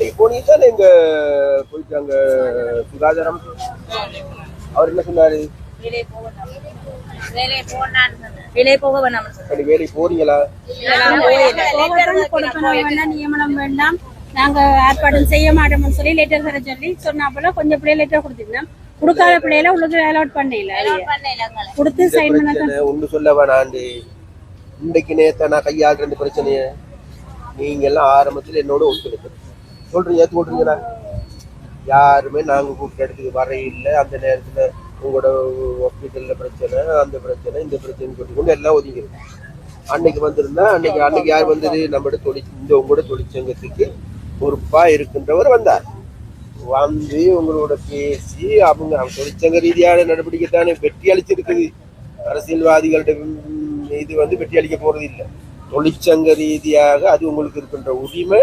அன்னைக்கு போனீங்க தானே எங்க போயிட்டு அங்க சுகாதாரம் அவர் என்ன சொன்னாரு? வேலையை போக போறீங்களா? வேண்டாம் நியமனம் வேண்டாம். நாங்க ஏற்பாடும் செய்ய மாட்டோம்னு சொல்லி லெட்டர் தர சொல்லி சொன்னாப்புல கொஞ்சம் பிள்ளை லெட்டர் கொடுத்துருந்தோம் கொடுக்காத பிள்ளையில உள்ளது அலோட் பண்ணல கொடுத்து சைன் பண்ண ஒண்ணு சொல்ல வேணாண்டு. இன்றைக்கு நேத்த நான் கையாளுற பிரச்சனைய நீங்க எல்லாம் ஆரம்பத்துல என்னோட ஒத்துழைப்பு. சொல்றீங்க ஏத்து சொல்றீங்களா யாருமே நாங்கள் கூப்பிட்ட இடத்துக்கு வர இல்லை. அந்த நேரத்தில் உங்களோட ஹாஸ்பிட்டலில் பிரச்சனை அந்த பிரச்சனை இந்த பிரச்சனை சொல்லி கொண்டு எல்லாம் ஒதுங்கிடும் அன்னைக்கு வந்திருந்தா அன்னைக்கு அன்னைக்கு யார் வந்தது? நம்மளோட தொழில் இந்த உங்களோட தொழிற்சங்கத்துக்கு பொறுப்பாக இருக்கின்றவர் வந்தார். வந்து உங்களோட பேசி அவங்க அவங்க தொழிற்சங்க ரீதியான நடவடிக்கை தானே வெற்றி அளிச்சிருக்குது அரசியல்வாதிகள்கிட்ட இது வந்து வெற்றி அளிக்க போறது இல்லை தொழிற்சங்க ரீதியாக அது உங்களுக்கு இருக்கின்ற உரிமை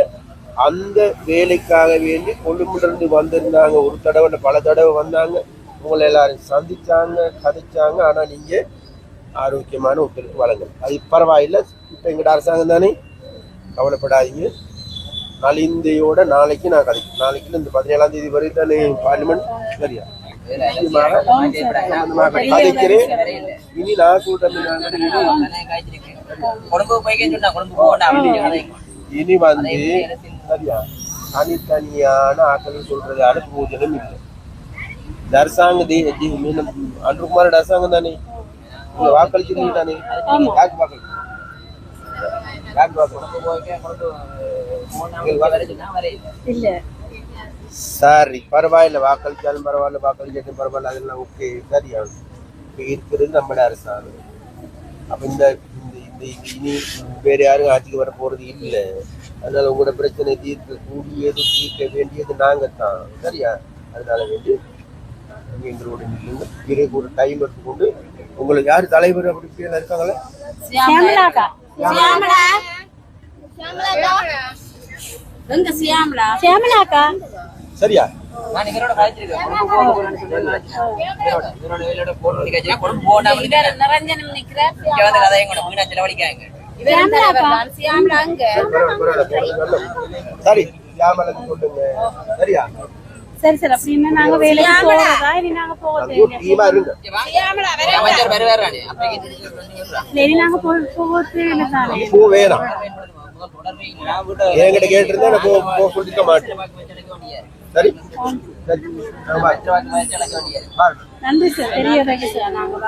அந்த வேலைக்காக வேண்டி கொழும்புலேருந்து வந்திருந்தாங்க. ஒரு தடவை பல தடவை வந்தாங்க. உங்களை எல்லாரும் சந்திச்சாங்க கதைச்சாங்க. ஆனா நீங்க ஆரோக்கியமான ஒத்துழைப்பு வழங்கல். அது பரவாயில்லை. இப்போ எங்கட அரசாங்கம் தானே? கவலைப்படாதீங்க. நலிந்தையோட நாளைக்கு நான் கதைக்கிறேன் நாளைக்கு இந்த பதினேழாம் தேதி வரை தானே பார்லிமெண்ட் சரியா? கதைக்கிறேன் இனி நான் சொல்றேன் இனி வந்து சரியா தனித்தனியான ஆட்கள் சொல்றது அனுபவஜனம் இல்லை. இந்த அரசாங்க தே- தி- மீனம் அன்றுகுமாரோட அரசாங்கம் தானே? நீங்க வாக்களிச்சிருந்தீங்க தானே யாருக்கு வாக்களிச்சு வாக்களிச்சு இல்ல. சரி பரவாயில்ல. வாக்களிச்சாலும் பரவாயில்ல. வாக்களிச்சாலும் பரவாயில்ல. அதெல்லாம் ஓகே சரியா? இப்ப இருக்கிறது நம்மளோட அரசாங்கம். அப்ப இந்த இனி வேற யாரும் ஆட்சிக்கு வர போறது இல்லை. அதனால உங்களோட பிரச்சனை தீர்க்க கூடியது தீர்க்க வேண்டியது நாங்க தான் சரியா? அதனால வேண்டி நீங்க எங்களோட நில்லுங்க. பிறகு ஒரு டைம் எடுத்துக்கொண்டு உங்களுக்கு யார் தலைவர் அப்படி பேர் இருக்காங்களே? சரியா? நான் இவரோட போக நிரஞ்சனம் நிக்கிறார் கதையும் கூட மீனா செலவழிக்காங்க. சரி, சரியா? சரி சரி அப்படின்னா நாங்க வேலைக்கு போறதா? இனி நாங்க போறது சரி நாங்க போகிறது பூ வேணாம். என்கிட்ட கேட்டிருந்தா நான் போ போ சொல்லிக்க மாட்டேன். சரி சரி நன்றி சார். தெரியாதா சார் நாங்கள்